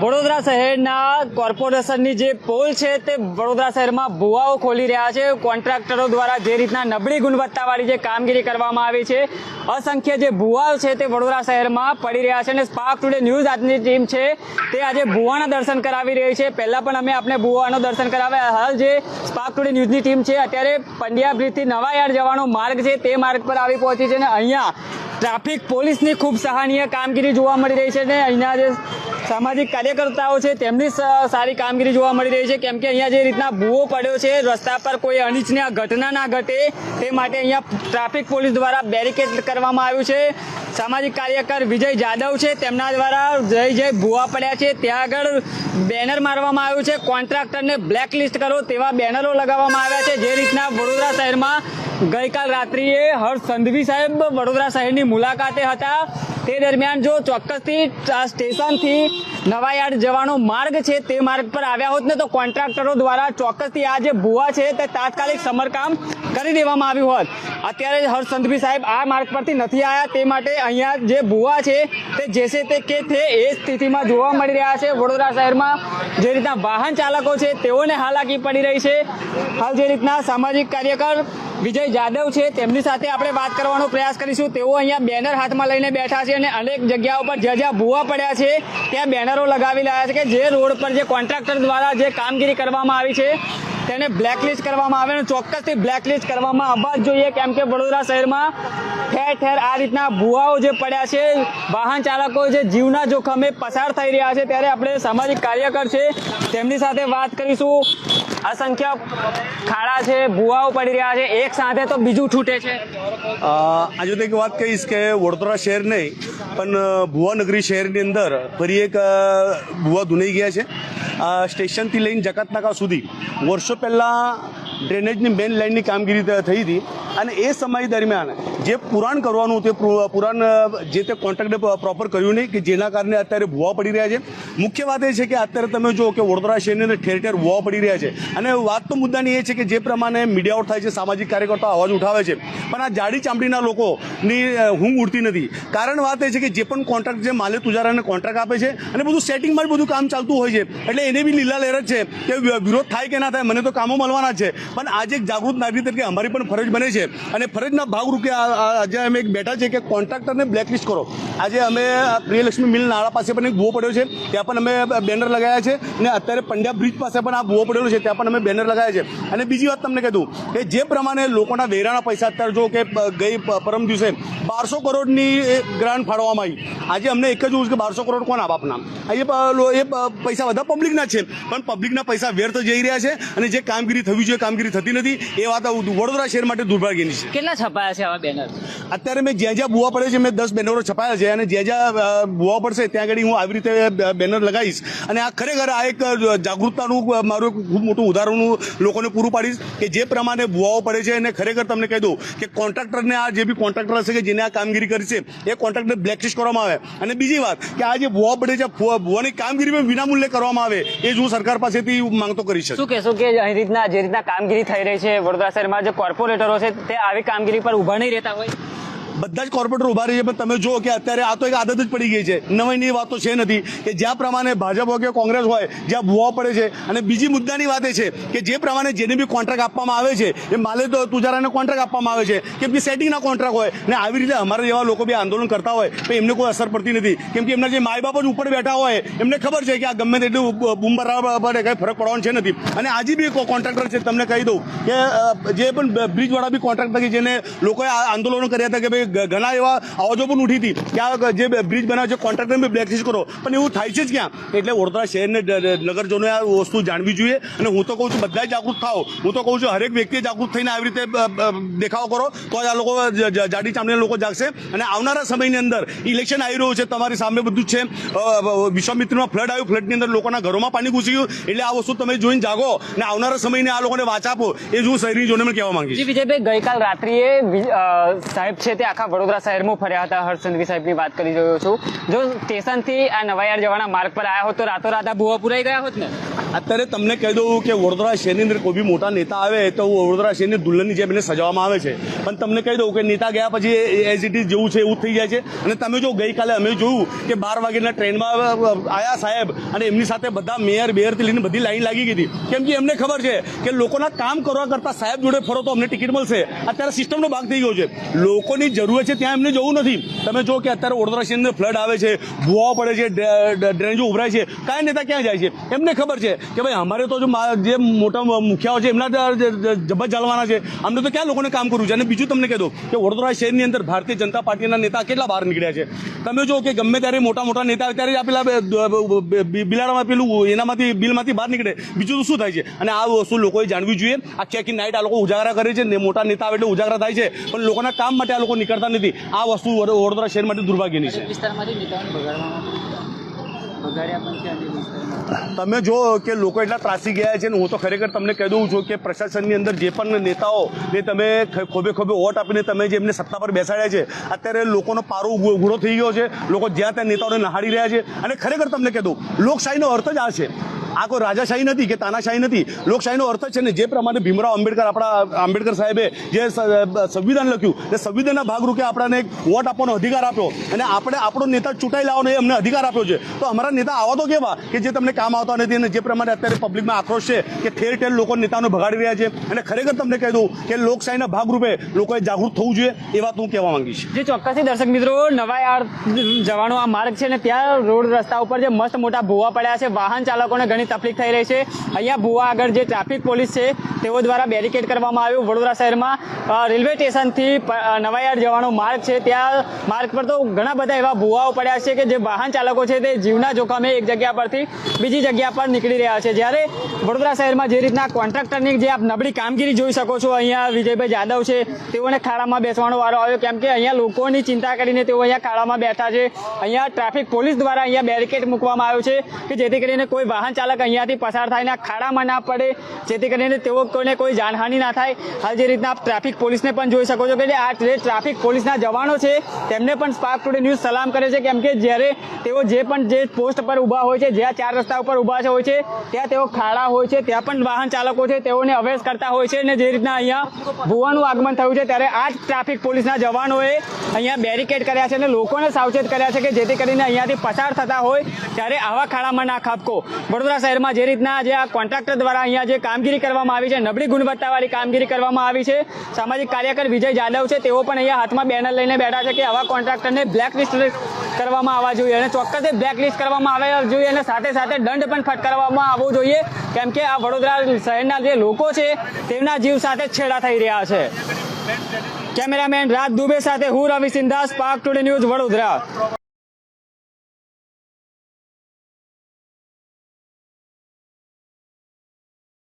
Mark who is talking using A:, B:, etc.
A: વડોદરા શહેરના કોર્પોરેશનની જે પોલ છે તે વડોદરા શહેરમાં ભુવાઓ ખોલી રહ્યા છે. કોન્ટ્રાક્ટરો દ્વારા જે રીતના નબળી ગુણવત્તાવાળી જે કામગીરી કરવામાં આવી છે, અસંખ્ય જે ભુવાઓ છે તે વડોદરા શહેરમાં પડી રહ્યા છે અને સ્પાર્ક ટુડે ન્યૂઝ આજની ટીમ છે તે આજે ભુવાના દર્શન કરાવી રહી છે. પહેલાં પણ અમે આપણે ભુવાનો દર્શન કરાવ્યા. હાલ જે સ્પાર્ક ટુડે ન્યૂઝની ટીમ છે, અત્યારે પંડ્યા બ્રિજથી નવાયાર જવાનો માર્ગ છે તે માર્ગ પર આવી પહોંચી છે અને અહીંયા ટ્રાફિક પોલીસની ખૂબ સહાનીય કામગીરી જોવા મળી રહી છે અને અહીંયા જે સામાજિક કાર્યકર્તાઓ છે તેમની સારી કામગીરી જોવા મળી રહી છે. કેમ કે અહીંયા જે રીતના ભૂવો પડ્યો છે, રસ્તા પર કોઈ અનિચ્છનીય ઘટના ના ઘટે, તે માટે અહીંયા ટ્રાફિક પોલીસ દ્વારા બેરિકેડ કરવામાં આવ્યું છે. સામાજિક કાર્યકર વિજય જાદવ છે, તેમના દ્વારા જય જય ભૂવા પડ્યા છે. ત્યાં આગળ બેનર મારવામાં આવ્યું છે, કોન્ટ્રાક્ટરને બ્લેકલિસ્ટ કરો તેવા બેનરો લગાવવામાં આવ્યા છે. જે રીતના વડોદરા શહેરમાં ગઈકાલ રાત્રિએ હર્ષ સંધવી સાહેબ વડોદરા શહેરની મુલાકાતે હતા. તે દરમિયાન જો ચોક્કસથી સ્ટેશનથી સ્ટેશનથી નવાયાર્ડ જવાનો માર્ગ છે તે માર્ગ પર આવ્યા હોત ને તો કોન્ટ્રાક્ટરો દ્વારા ચોક્કસથી આ જે ભુવા છે તે તાત્કાલિક સમરકામ કરી દેવામાં આવ્યું હોત. અત્યારે હર્ષ સંધવી સાહેબ આ માર્ગ પરથી નથી આવ્યા તે માટે અહીંયા જે ભુવા છે તે જેસે તે કે તે એ સ્થિતિમાં જોવા મળી રહ્યા છે. વડોદરા શહેરમાં જે રીતના વાહન ચાલકો છે તેઓને હાલાકી પડી રહી છે. હાલ જે રીતના સામાજિક કાર્યકર વિજય જાદવ છે તેમની સાથે આપણે વાત કરવાનો પ્રયાસ કરીશું. તેઓ અહીંયા બેનર હાથમાં લઈને બેઠા છે. અને અનેક જગ્યાઓ પર જ્યાં જ્યાં ભૂવા પડ્યા છે, ત્યાં બેનરો લગાવી રહ્યા છે કે જે રોડ પર જે કોન્ટ્રાક્ટર દ્વારા જે કામગીરી કરવામાં આવી છે, તેને બ્લેકલિસ્ટ કરવામાં આવે અને ચોક્કસથી બ્લેકલિસ્ટ કરવામાં આવવા જોઈએ. કેમ કે વડોદરા શહેરમાં ઠેર ઠેર આ રીતના ભૂવાઓ જે પડ્યા છે, વાહન ચાલકો જે જીવના જોખમે પસાર થઈ રહ્યા છે, ત્યારે આપણે સામાજિક કાર્યકર છે, તેમની સાથે વાત કરીશું. અસંખ્ય ખાડા છે, ભૂવાઓ પડી રહ્યા છે, એક સાથે તો બીજું છૂટે છે.
B: આજે તો એક વાત કહીશ કે વડોદરા શહેર નહીં, પણ ભુવાનગરી શહેરની અંદર ફરી એક ભુવા ધુનાઈ ગયા છે. સ્ટેશનથી લઈને જકાત નાકા સુધી વર્ષો પહેલાં ડ્રેનેજની મેઇન લાઇનની કામગીરી થઈ હતી અને એ સમય દરમિયાન જે પુરાણ કરવાનું તે પુર- પુરાણ જે તે કોન્ટ્રાક્ટે પ્રોપર કર્યું નહીં કે જેના કારણે અત્યારે ભૂવા પડી રહ્યા છે. મુખ્ય વાત એ છે કે અત્યારે તમે જો કે વડોદરા શહેરની અંદર ઠેર ઠેર ભૂવા પડી રહ્યા છે. અને વાત તો મુદ્દાની એ છે કે જે પ્રમાણે મીડિયા આઉટ થાય છે, સામાજિક કાર્યકર્તાઓ અવાજ ઉઠાવે છે. પણ આ જાડી ચામડીના લોકોની ઊંઘ ઉડતી નથી. કારણ વાત એ છે કે જે પણ કોન્ટ્રાક્ટ જે માલે તુજારાને કોન્ટ્રાક્ટ આપે છે અને બધું સેટિંગમાં જ બધું કામ ચાલતું હોય છે. એટલે એને બી લીલા લહેર જ છે કે વિરોધ થાય કે ના થાય, મને તો કામો મળવાના છે. પણ આજે એક જાગૃત નાગરિક તરીકે અમારી પણ ફરજ બને છે. અને ફરજના ભાગરૂપે આ- આજે અમે એક બેઠા છે કે કોન્ટ્રાક્ટરને બ્લેકલિસ્ટ કરો. આજે અમે પ્રિયલક્ષ્મી મિલ નાળા પાસે પણ એક ભૂવો પડ્યો છે, ત્યાં પણ અમે બેનર લગાવ્યા છે અને અત્યારે પંડ્યા બ્રિજ પાસે પણ આ ભૂવો પડેલો છે, ત્યાં પણ અમે બેનર લગાવ્યા છે. અને બીજી વાત તમને કહેતું કે જે પ્રમાણે લોકોના વેરાના પૈસા અત્યારે જો કે ગઈ પરમ દિવસે બારસો કરોડની ગ્રાન્ટ ફાળવવામાં આવી. આજે અમને એક જ જોવું કે બારસો કરોડ કોણ આપના એ પૈસા બધા પબ્લિકના છે, પણ પબ્લિકના પૈસા વ્યર્થ જઈ રહ્યા છે અને જે કામગીરી થવી જોઈએ, કામગીરી થતી નથી, એ વાત વડોદરા શહેર માટે દુર્ભાગ્યની છે.
A: કેટલા છપાયા છે આવા બેનર
B: અત્યારે મેં જ્યાં જ્યાં બુવા પડે છે મેં દસ બેનરો છપાયા છે અને જ્યાં જ્યાં બુવા પડશે ત્યાં આગળ હું આવી રીતે બેનર લગાવીશ. અને આ ખરેખર આ એક જાગૃતતાનું મારું ખૂબ મોટું ઉદાહરણ લોકોને પૂરું પાડીશ કે જે પ્રમાણે બુવાઓ પડે છે અને ખરેખર તમને કહી દઉં કે કોન્ટ્રાક્ટરને આ જે બી કોન્ટ્રાક્ટર હશે કે જેને આ કામગીરી કરી છે એ કોન્ટ્રાક્ટને બ્લેકલિસ્ટ કરવામાં આવે. અને બીજી વાત કે આ જે બુવા પડે છે બુવાની ભુવાની કામગીરી વિનામૂલ્યે કરવામાં આવે એ જ હું સરકાર પાસેથી માંગતો કરીશ
A: શું કહેશો કે અહીં રીતના જે રીતના કામગીરી થઈ રહી છે વડોદરા શહેરમાં જે કોર્પોરેટરો છે તે આવી કામગીરી પર ઊભા નહીં રહેતા? હોય
B: બધા જ કોર્પોરેટર ઊભા રહી છે, પણ તમે જુઓ કે અત્યારે આ તો એક આદત જ પડી ગઈ છે. નવાઈની વાતો છે નથી કે જ્યાં પ્રમાણે ભાજપ હોય કે કોંગ્રેસ હોય, જ્યાં ભૂવા પડે છે. અને બીજી મુદ્દાની વાત એ છે કે જે પ્રમાણે જેને બી કોન્ટ્રાક્ટ આપવામાં આવે છે, એ માલે તો તુજારાને કોન્ટ્રાક્ટ આપવામાં આવે છે. કેમ કે સેટિંગના કોન્ટ્રાક્ટ હોય ને આવી રીતે અમારા જેવા લોકો બી આંદોલન કરતા હોય, તો એમને કોઈ અસર પડતી નથી. કેમ કે એમના જે માય બાપ જ ઉપર બેઠા હોય, એમને ખબર છે કે આ ગમે તેટલું બૂમ બરાબર પડે, કંઈ ફરક પડવાનો છે નથી. અને આજે બી કોન્ટ્રાક્ટર છે, તમને કહી દઉં કે જે પણ બ્રિજવાળા બી કોન્ટ્રાક્ટ થકી જેને લોકોએ આંદોલનો કર્યા હતા કે ભાઈ ઘણા એવા અવાજો પણ ઉઠી હતી. કે આ જે બ્રિજ બનાવે છે કોન્ટ્રાક્ટરને બ્લેકલિસ્ટ કરો. પણ એવું થાય છે જ ક્યાં? એટલે વડોદરા શહેરને નગરજનોએ આ વસ્તુ જાણવી જોઈએ. અને હું તો કહું છું બધા જાગૃત થાઓ. હું તો કહું છું, હરેક વ્યક્તિએ જાગૃત થઈને આવી રીતે દેખાવો કરો. તો આ લોકો જાડી ચામડીના લોકો જાગશે. અને આવનારા સમયની અંદર ઇલેક્શન આવી રહ્યું છે, તમારી સામે બધું છે. વિશ્વામિત્રમાં ફ્લડ આવ્યું. ફ્લડની અંદર લોકોના ઘરોમાં પાણી ઘૂસી ગયું. એટલે આ વસ્તુ તમે જોઈને જાગો અને આવનારા સમયને આ લોકોને વાચ આપો. એ જ હું શહેરી જોને કહેવા માંગીશ.
A: વિજયભાઈ, ગઈકાલ રાત્રિએ સાહેબ છે તે આખા વડોદરા શહેરમાં ફર્યા હતા. હર્ષચંદ્રી સાહેબની વાત કરી રહ્યો છું. જો સ્ટેશનથી આ નવાયાર જવાના માર્ગ પર આવ્યા હોત તો રાતોરાત આ ભૂવા પુરાઈ ગયા હોત ને?
B: અત્યારે તમને કહી દઉં કે વડોદરા શહેરની અંદર કોઈ બી મોટા નેતા આવે તો વડોદરા શહેરની દુલ્હનની જેમ એને સજાવવામાં આવે છે. પણ તમને કહી દઉં કે નેતા ગયા પછી એઝ ઇટ ઇઝ જેવું છે એવું થઈ જાય છે. અને તમે જો ગઈકાલે અમે જોયું કે બાર વાગ્યાના ટ્રેનમાં આયા સાહેબ અને એમની સાથે બધા મેયર બેયરથી લઈને બધી લાઈન લાગી ગઈ હતી. કેમ કે એમને ખબર છે કે લોકોના કામ કરવા કરતાં સાહેબ જોડે ફરો તો અમને ટિકિટ મળશે. અત્યારે સિસ્ટમનો ભાગ થઈ ગયો છે. લોકોની જરૂરત છે, ત્યાં એમને જવું નથી. તમે જો કે અત્યારે વડોદરા શહેરની અંદર ફ્લડ આવે છે, ભૂવા પડે છે ડ્રે- ડ્રેનેજો ઉભરાય છે, કાંઈ નેતા ક્યાં જાય છે? એમને ખબર છે કે ભાઈ અમારે તો જે મોટા મુખ્યાઓ છે, એમના જબ્બા ચાલવાના છે, અમને તો ક્યાં લોકોને કામ કરવું છે? અને બીજું તમને કહી દઉં કે વડોદરા શહેરની અંદર ભારતીય જનતા પાર્ટીના નેતા કેટલા બહાર નીકળ્યા છે? તમે જો કે ગમે ત્યારે મોટા મોટા નેતા આવે, ત્યારે આ પેલા બિલાડામાં પેલું એનામાંથી બિલમાંથી બહાર નીકળે. બીજું તો શું થાય છે? અને આ વસ્તુ લોકોએ જાણવી જોઈએ. આખી આખી નાઇટ આ લોકો ઉજાગરા કરે છે મોટા નેતા આવે એટલે ઉજાગરા થાય છે. પણ લોકોના કામ માટે આ લોકો નીકળતા નથી. આ વસ્તુ વડોદરા શહેર માટે દુર્ભાગ્યની છે. તમે જો કે લોકો એટલા ત્રાસી ગયા છે ને હું તો ખરેખર તમને કહી દઉં છું કે પ્રશાસનની અંદર જે પણ નેતાઓ ને તમે ખોબે ખોબે વોટ આપીને તમે જે એમને સત્તા પર બેસાડ્યા છે અત્યારે લોકોનો પારો ઉઘડો થઈ ગયો છે. લોકો જ્યાં ત્યાં નેતાઓને નહાડી રહ્યા છે. અને ખરેખર તમને કહી દઉં લોકશાહીનો અર્થ જ આ છે. આ કોઈ રાજાશાહી નથી કે તાનાશાહી નથી? લોકશાહીનો અર્થ છે ને, જે પ્રમાણે ભીમરાવ આંબેડકર આપણા આંબેડકર સાહેબે જે સંવિધાન લખ્યું, તે સંવિધાનના ભાગરૂપે આપણાને એક વોટ આપવાનો અધિકાર આપ્યો અને આપણે આપણો નેતા ચૂંટાઈ લાવવાનો એ અમને અધિકાર આપ્યો છે. તો અમારા નેતા આવા તો કેવા કે જે તમને કામ આવતા નથી અને જે પ્રમાણે અત્યારે પબ્લિકમાં આક્રોશ છે કે ઠેર ઠેર લોકો નેતાઓને ભગાડી રહ્યા છે. અને ખરેખર તમને કહી દઉં કે લોકશાહીના ભાગરૂપે લોકોએ જાગૃત થવું જોઈએ એ વાત હું કહેવા માંગીશ.
A: જે ચોક્કસથી દર્શક મિત્રો નવાયાર જવાનો આ માર્ગ છે ને, ત્યાં રોડ રસ્તા ઉપર જે મસ્ત મોટા ભૂવા પડ્યા છે, વાહન ચાલકોને ઘણી તકલીફ થઈ રહી છે. અહીંયા ભુવા આગળ જે ટ્રાફિક પોલીસ છે, તેઓ દ્વારા બેરિકેડ કરવામાં આવ્યું. વડોદરા શહેરમાં રેલવે સ્ટેશનથી નવાયાર જવાનો માર્ગ છે. ત્યાં માર્ગ પર તો ઘણા બધા એવા ભુવાઓ પડ્યા છે કે જે વાહન ચાલકો છે તે જીવના જોખમે એક જગ્યા પરથી બીજી જગ્યા પર નીકળી રહ્યા છે. જ્યારે વડોદરા શહેરમાં જે રીતના કોન્ટ્રાક્ટરની જે આપ નબળી કામગીરી જોઈ શકો છો, અહીંયા વિજયભાઈ જાદવ છે. તેઓને ખાડામાં બેસવાનો વારો આવ્યો, કેમ કે અહીંયા લોકોની ચિંતા કરીને તેઓ અહીંયા ખાડામાં બેઠા છે. અહીંયા ટ્રાફિક પોલીસ દ્વારા અહીંયા બેરિકેડ મૂકવામાં આવ્યો છે કે જેથી કરીને કોઈ વાહન ચાલક અહીંયાથી પસાર થાય ખાડામાં ના પડે. જેથી કરીને તેઓ કોઈને કોઈ જાનહાનિ ના થાય. હાલ જે રીતના ટ્રાફિક પોલીસને પણ જોઈ શકો છો કે આ ટ્રાફિક પોલીસના જવાનો છે, તેમને પણ સ્પાર્ક ટુડે ન્યૂઝ સલામ કરે છે, કેમ કે જ્યારે તેઓ જે પણ જે પોસ્ટ પર ઊભા હોય છે જ્યાં ચાર રસ્તા ઉપર ઊભા હોય છે, ત્યાં તેઓ ખાડા હોય છે, ત્યાં પણ વાહન ચાલકો છે, તેઓને અવેશ કરતા હોય છે અને જે રીતના અહીંયા ભુવાનું આગમન થયું છે, ત્યારે આ જ ટ્રાફિક પોલીસના જવાનોએ અહીંયા બેરિકેડ કર્યા છે અને લોકોને સાવચેત કર્યા છે કે જેથી કરીને અહીંયાથી પસાર થતા હોય, ત્યારે આવા ખાડામાં ના ખાબકો. વડોદરા શહેરમાં જે રીતના જે આ કોન્ટ્રાક્ટર દ્વારા અહીંયા જે કામગીરી કરવામાં આવી છે, નબળી ગુણવત્તાવાળી કામગીરી કરવામાં આવી છે, સામાજિક કાર્યકર વિજય જાદવ છે, તેઓ પણ અહીંયા હાથમાં બેનર લઈને બેઠા છે કે આવા કોન્ટ્રાક્ટરને બ્લેકલિસ્ટ કરવામાં આવવા જોઈએ અને ચોક્કસ બ્લેક લિસ્ટ કરવામાં આવવા જોઈએ અને સાથે સાથે દંડ પણ ફટકારવામાં આવવો જોઈએ. કેમ કે આ વડોદરા શહેરના જે લોકો છે, તેમના જીવ સાથે છેડા થઈ રહ્યા છે. કેમેરામેન રાજ દુબે સાથે હું રવિ સિંધાસ પાક ટુડે ન્યૂઝ વડોદરા.